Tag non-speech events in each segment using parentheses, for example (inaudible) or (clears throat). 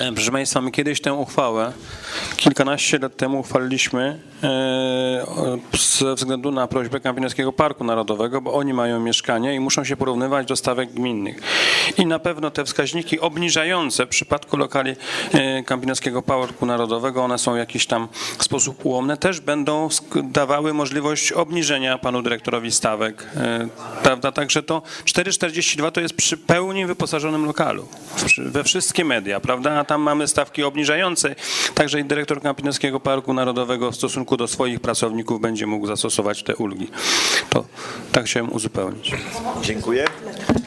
E, Proszę Państwa, my kiedyś tę uchwałę, kilkanaście lat temu uchwaliliśmy e, ze względu na prośbę Kampinoskiego Parku Narodowego, bo oni mają mieszkania i muszą się porównywać do stawek gminnych. I na pewno te wskaźniki obniżające w przypadku lokali e, Kampinoskiego Parku Narodowego, one są w jakiś tam sposób ułomne, też będą dawały możliwość obniżenia panu dyrektorowi stawek. e, Prawda? Także to 4,42 to jest przy pełni wyposażonym lokalu, we wszystkie media, prawda? A tam mamy stawki obniżające, także i dyrektor Kampinoskiego Parku Narodowego w stosunku do swoich pracowników będzie mógł zastosować te ulgi. To tak chciałem uzupełnić. Dziękuję.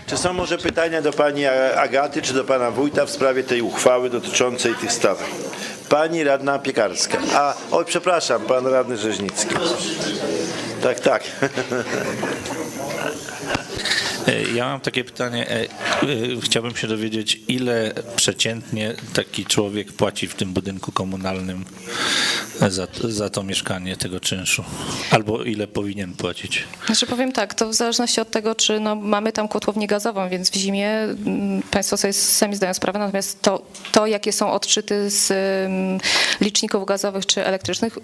Czy są może pytania do pani Agaty czy do pana wójta w sprawie tej uchwały dotyczącej tych stawek? Pani radna Piekarska. A, oj, przepraszam, pan radny Rzeźnicki. Tak, tak. E, Ja mam takie pytanie. (laughs) Chciałbym się dowiedzieć, ile przeciętnie taki człowiek płaci w tym budynku komunalnym za, za to mieszkanie tego czynszu? Albo ile powinien płacić? Znaczy powiem tak, to w zależności od tego, czy no, mamy tam kotłownię gazową, więc w zimie mm, Państwo sobie sami zdają sprawę, natomiast to, to jakie są odczyty z ym, liczników gazowych czy elektrycznych,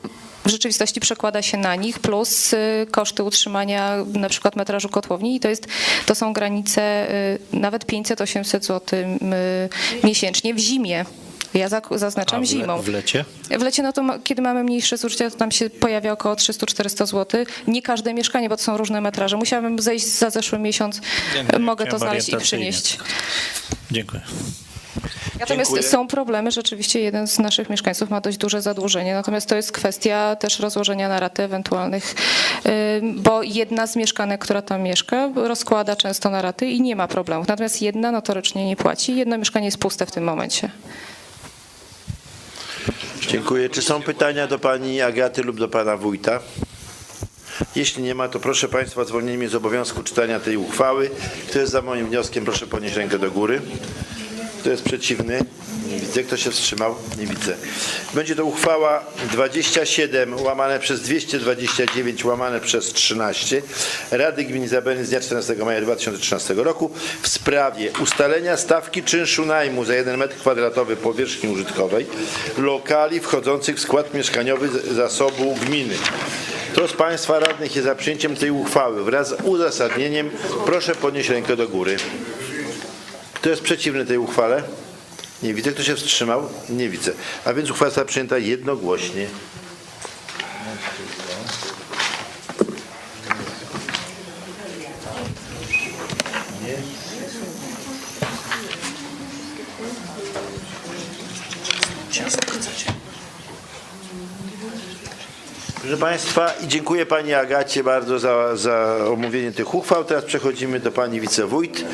w rzeczywistości przekłada się na nich, plus y, koszty utrzymania na przykład metrażu kotłowni i to, jest, to są granice y, nawet 500-800 zł y, miesięcznie w zimie. Ja zaznaczam A w, le, zimą. w lecie? W lecie, no to ma, kiedy mamy mniejsze zużycie, to tam się pojawia około 300-400 zł. Nie każde mieszkanie, bo to są różne metraże. Musiałabym zejść za zeszły miesiąc, Nie, mogę to znaleźć i przynieść. Dziękuję. Natomiast Dziękuję. są problemy, rzeczywiście jeden z naszych mieszkańców ma dość duże zadłużenie, natomiast to jest kwestia też rozłożenia na raty ewentualnych, bo jedna z mieszkanek, która tam mieszka, rozkłada często na raty i nie ma problemów. Natomiast jedna notorycznie nie płaci, jedno mieszkanie jest puste w tym momencie. Dziękuję. Czy są pytania do pani Agaty lub do pana wójta? Jeśli nie ma, to proszę państwa o zwolnienie mnie z obowiązku czytania tej uchwały. Kto jest za moim wnioskiem, proszę podnieść rękę do góry. Kto jest przeciwny? Nie widzę. Kto się wstrzymał? Nie widzę. Będzie to uchwała 27 łamane przez 229 łamane przez 13 Rady Gminy Zabelny z dnia 14 maja 2013 roku w sprawie ustalenia stawki czynszu najmu za 1 m2 powierzchni użytkowej lokali wchodzących w skład mieszkaniowy zasobu gminy. Kto z Państwa radnych jest za przyjęciem tej uchwały wraz z uzasadnieniem, proszę podnieść rękę do góry. Kto jest przeciwny tej uchwale? Nie widzę. Kto się wstrzymał? Nie widzę. A więc uchwała została przyjęta jednogłośnie. Proszę Państwa, i dziękuję Pani Agacie bardzo za, za omówienie tych uchwał. Teraz przechodzimy do Pani Wicewójt. E,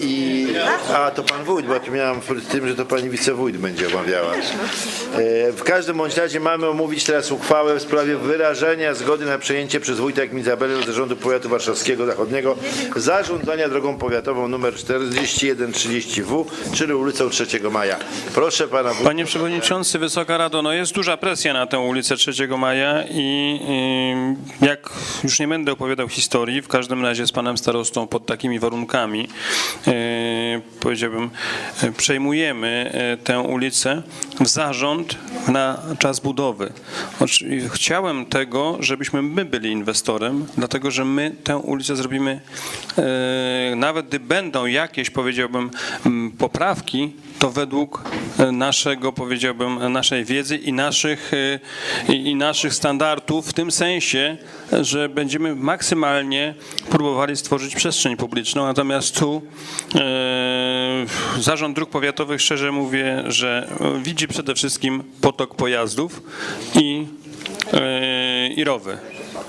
I, a, to Pan Wójt, bo tu miałam w tym, że to Pani Wicewójt będzie omawiała. E, W każdym bądź razie mamy omówić teraz uchwałę w sprawie wyrażenia zgody na przejęcie przez Wójta Gminy Zabelny do Zarządu Powiatu Warszawskiego Zachodniego zarządzania drogą powiatową nr 4130W, czyli ulicą 3 Maja. Proszę Pana Wójta. Panie Przewodniczący, Wysoka Rado, no jest duża presja na tę ulicę 3 Maja i jak już nie będę opowiadał historii, w każdym razie z panem starostą pod takimi warunkami, y, powiedziałbym, y, przejmujemy y, tę ulicę w zarząd na czas budowy. Chciałem tego, żebyśmy my byli inwestorem, dlatego że my tę ulicę zrobimy, nawet gdy będą jakieś, powiedziałbym, poprawki, to według e, naszego, powiedziałbym, naszej wiedzy i naszych, e, i, i naszych standardów, w tym sensie, że będziemy maksymalnie próbowali stworzyć przestrzeń publiczną, natomiast tu e, Zarząd Dróg Powiatowych, szczerze mówię, że e, widzi przede wszystkim potok pojazdów i, e, i rowy.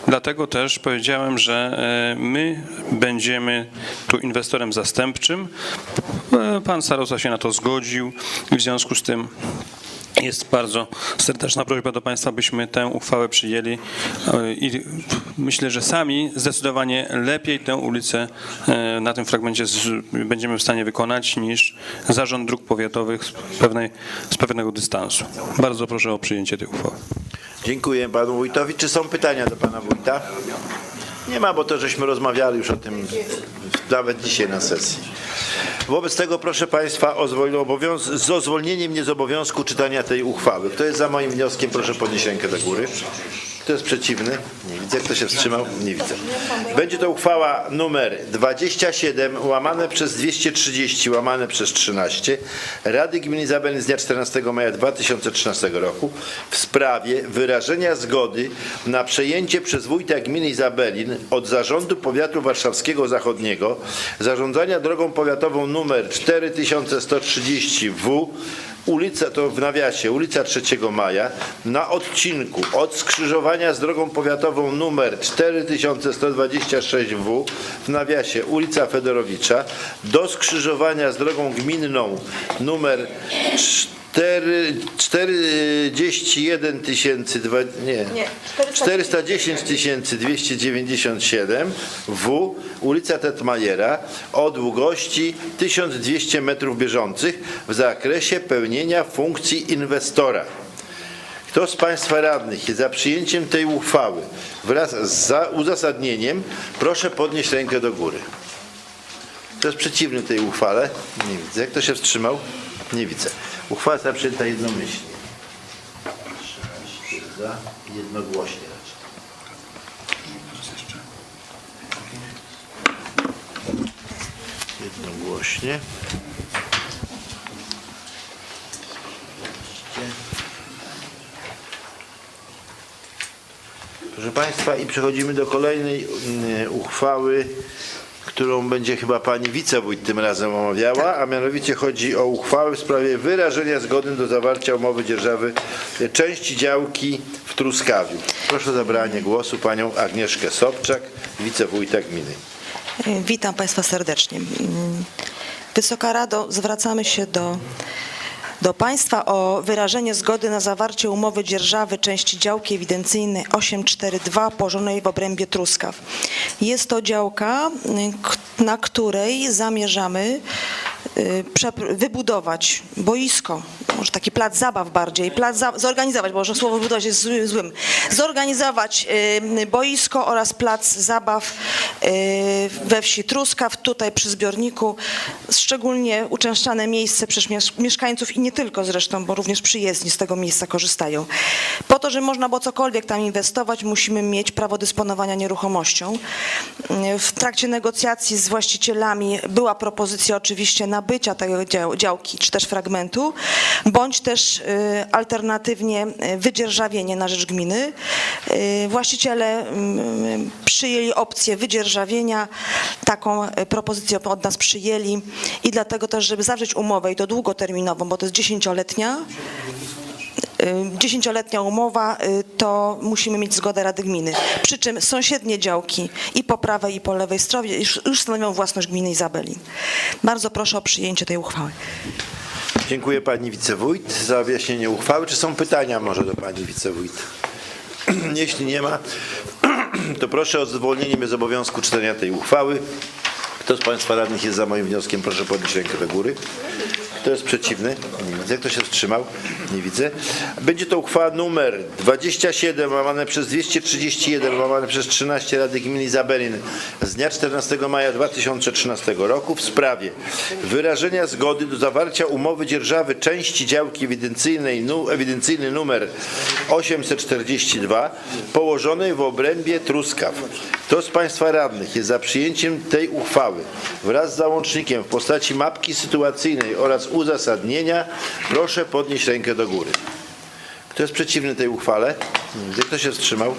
Dlatego też powiedziałem, że e, my będziemy tu inwestorem zastępczym. E, Pan starosta się na to zgodził i w związku z tym jest bardzo serdeczna prośba do Państwa, byśmy tę uchwałę przyjęli e, i myślę, że sami zdecydowanie lepiej tę ulicę na tym fragmencie będziemy w stanie wykonać niż Zarząd Dróg Powiatowych z, pewnej, z pewnego dystansu. Bardzo proszę o przyjęcie tej uchwały. Dziękuję panu wójtowi. Czy są pytania do pana wójta? Nie ma, bo to żeśmy rozmawiali już o tym nawet dzisiaj na sesji. Wobec tego proszę Państwa o z mnie z obowiązku czytania tej uchwały. Kto jest za moim wnioskiem, proszę podnieść rękę do góry. Kto jest przeciwny? Nie widzę. Kto się wstrzymał? Nie widzę. Będzie to uchwała numer 27 łamane przez 230 łamane przez 13 Rady Gminy Zabelin z dnia 14 maja 2013 roku w sprawie wyrażenia zgody na przejęcie przez wójta gminy Izabelin od zarządu powiatu warszawskiego zachodniego zarządzania drogą powiatową numer 4130W Ulica, to w nawiasie, ulica 3 Maja, na odcinku od skrzyżowania z drogą powiatową numer 4126W, w nawiasie ulica Fedorowicza, do skrzyżowania z drogą gminną numer 4, 41 tysięcy, dwa- nie, 410 297 W, ulica Tetmajera o długości 1200 metrów bieżących w zakresie pełnienia funkcji inwestora. Kto z Państwa radnych jest za przyjęciem tej uchwały wraz z za uzasadnieniem, proszę podnieść rękę do góry. Kto jest przeciwny tej uchwale? Nie widzę. Kto się wstrzymał? Nie widzę. Uchwała została przyjęta jednomyślnie. 13 za, jednogłośnie raczej. Jednogłośnie. Proszę Państwa, i przechodzimy do kolejnej mm, uchwały, którą będzie chyba pani wicewójt tym razem omawiała, a mianowicie chodzi o uchwałę w sprawie wyrażenia zgody do zawarcia umowy dzierżawy części działki w Truskawiu. Proszę o zabranie głosu panią Agnieszkę Sobczak, wicewójta gminy. Witam Państwa serdecznie. Wysoka Rado, zwracamy się do, do Państwa o wyrażenie zgody na zawarcie umowy dzierżawy części działki ewidencyjnej 842 położonej w obrębie Truskaw. Jest to działka, y, na której zamierzamy wybudować boisko, może taki plac zabaw bardziej, plac za, zorganizować, bo może słowo wybudować jest zły- złym, zorganizować y, boisko oraz plac zabaw y, we wsi Truskaw, tutaj przy zbiorniku, szczególnie uczęszczane miejsce przez mies- mieszkańców i nie tylko zresztą, bo również przyjezdni z tego miejsca korzystają. Po to, żeby można było cokolwiek tam inwestować, musimy mieć prawo dysponowania nieruchomością. Y, W trakcie negocjacji z właścicielami była propozycja oczywiście nabycia tej dział, działki czy też fragmentu, bądź też y, alternatywnie y, wydzierżawienie na rzecz gminy. Y, Właściciele przyjęli opcję wydzierżawienia, taką propozycję od nas przyjęli i dlatego też, żeby zawrzeć umowę i to długoterminową, bo to jest dziesięcioletnia, dziesięcioletnia umowa, y, to musimy mieć zgodę Rady Gminy. Przy czym sąsiednie działki i po prawej i po lewej stronie już, już stanowią własność gminy Izabelin. Bardzo proszę o przyjęcie tej uchwały. Dziękuję pani wicewójt za wyjaśnienie uchwały. Czy są pytania może do pani wicewójt? (clears throat) Jeśli nie ma, (clears throat) to proszę o zwolnienie mnie z obowiązku czytania tej uchwały. Kto z Państwa radnych jest za moim wnioskiem, proszę podnieść rękę do góry. Kto jest przeciwny? Nie widzę. Kto się wstrzymał? Nie widzę. Będzie to uchwała numer 27 łamane przez 231 łamane przez 13 Rady Gminy Izabelin z dnia 14 maja 2013 roku w sprawie wyrażenia zgody do zawarcia umowy dzierżawy części działki ewidencyjnej ewidencyjny numer 842 położonej w obrębie Truskaw. Kto z Państwa radnych jest za przyjęciem tej uchwały wraz z załącznikiem w postaci mapki sytuacyjnej oraz uzasadnienia, proszę podnieść rękę do góry. Kto jest przeciwny tej uchwale? Widzę. Kto się wstrzymał?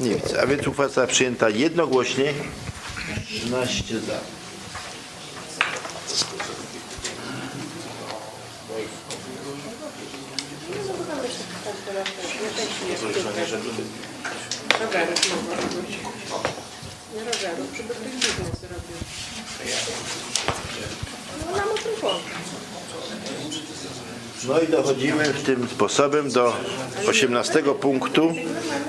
Nie widzę. A więc uchwała została przyjęta jednogłośnie. 13 za. Robię, żeby tych zrobił. No na. No i dochodzimy tym sposobem do 18 punktu,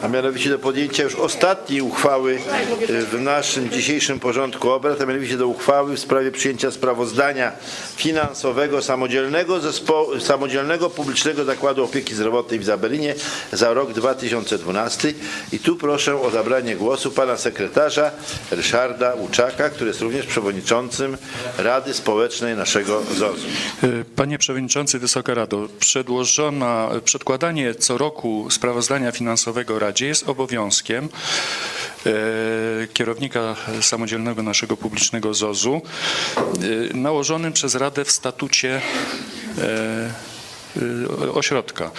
a mianowicie do podjęcia już ostatniej uchwały y, w naszym dzisiejszym porządku obrad, a mianowicie do uchwały w sprawie przyjęcia sprawozdania finansowego samodzielnego zespołu, samodzielnego publicznego zakładu opieki zdrowotnej w Zabelinie za rok 2012. I tu proszę o zabranie głosu pana sekretarza Ryszarda Łuczaka, który jest również przewodniczącym Rady Społecznej naszego ZOZ-u. Panie Przewodniczący, Wysoka Rado, przedłożona, przedkładanie co roku sprawozdania finansowego Radzie jest obowiązkiem e, kierownika samodzielnego naszego publicznego ZOZ-u e, nałożonym przez Radę w statucie e, ośrodka.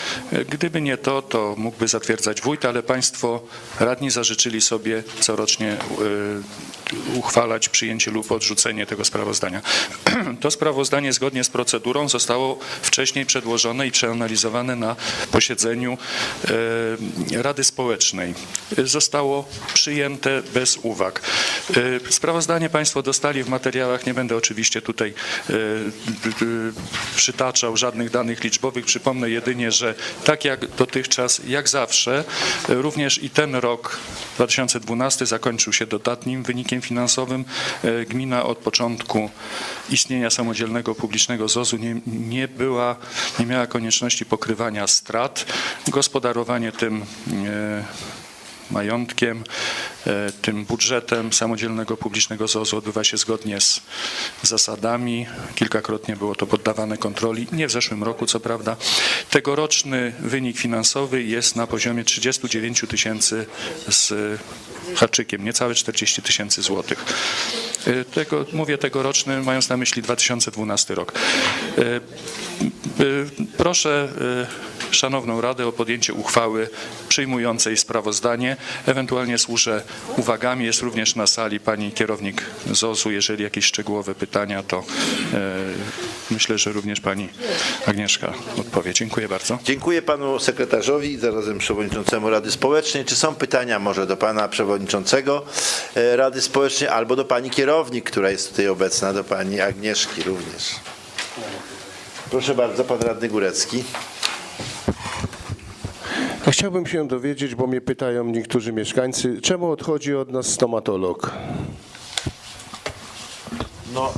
Gdyby nie to, to mógłby zatwierdzać wójt, ale państwo radni zażyczyli sobie corocznie y, uchwalać przyjęcie lub odrzucenie tego sprawozdania. (clears throat) To sprawozdanie zgodnie z procedurą zostało wcześniej przedłożone i przeanalizowane na posiedzeniu y, Rady Społecznej. Zostało przyjęte bez uwag. Y, Sprawozdanie państwo dostali w materiałach, nie będę oczywiście tutaj y, y, y, przytaczał żadnych danych liczbowych. Przypomnę jedynie, że tak jak dotychczas, jak zawsze, y, również i ten rok 2012 zakończył się dodatnim wynikiem finansowym. Y, Gmina od początku istnienia samodzielnego publicznego ZOZ-u nie, nie była, nie miała konieczności pokrywania strat. Gospodarowanie tym y, majątkiem, e, tym budżetem samodzielnego publicznego ZOZ odbywa się zgodnie z zasadami. Kilkakrotnie było to poddawane kontroli, nie w zeszłym roku co prawda. Tegoroczny wynik finansowy jest na poziomie 39 tysięcy z haczykiem, niecałe 40 tysięcy złotych. E, Tego, mówię tegoroczny, mając na myśli 2012 rok. E, Proszę Szanowną Radę o podjęcie uchwały przyjmującej sprawozdanie. Ewentualnie służę uwagami. Jest również na sali pani kierownik ZOZ-u. Jeżeli jakieś szczegółowe pytania, to e, myślę, że również pani Agnieszka odpowie. Dziękuję bardzo. Dziękuję panu sekretarzowi i zarazem przewodniczącemu Rady Społecznej. Czy są pytania może do pana przewodniczącego e, Rady Społecznej albo do pani kierownik, która jest tutaj obecna, do pani Agnieszki również? Proszę bardzo, pan radny Górecki. Chciałbym się dowiedzieć, bo mnie pytają niektórzy mieszkańcy, czemu odchodzi od nas stomatolog? No,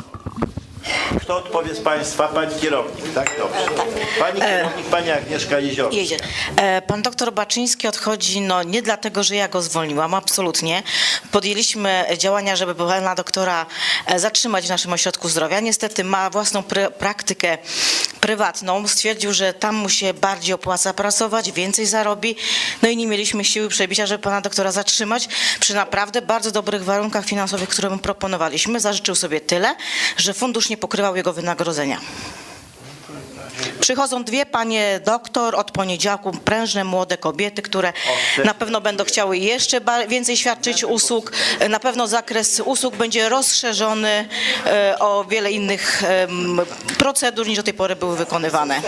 kto odpowie z państwa? Pani kierownik, tak? Dobrze. Pani kierownik, pani Agnieszka Jeziorska. Jedzie. E, Pan doktor Baczyński odchodzi no, nie dlatego, że ja go zwolniłam, absolutnie. Podjęliśmy działania, żeby pana doktora e, zatrzymać w naszym ośrodku zdrowia. Niestety ma własną pr- praktykę prywatną. Stwierdził, że tam mu się bardziej opłaca pracować, więcej zarobi. No i nie mieliśmy siły przebicia, żeby pana doktora zatrzymać przy naprawdę bardzo dobrych warunkach finansowych, które mu proponowaliśmy. Zażyczył sobie tyle, że fundusz nie pokrywał jego wynagrodzenia. Przychodzą dwie panie doktor od poniedziałku, prężne młode kobiety, które na pewno będą chciały jeszcze więcej świadczyć usług. Na pewno zakres usług będzie rozszerzony e, o wiele innych procedur niż do tej pory były wykonywane.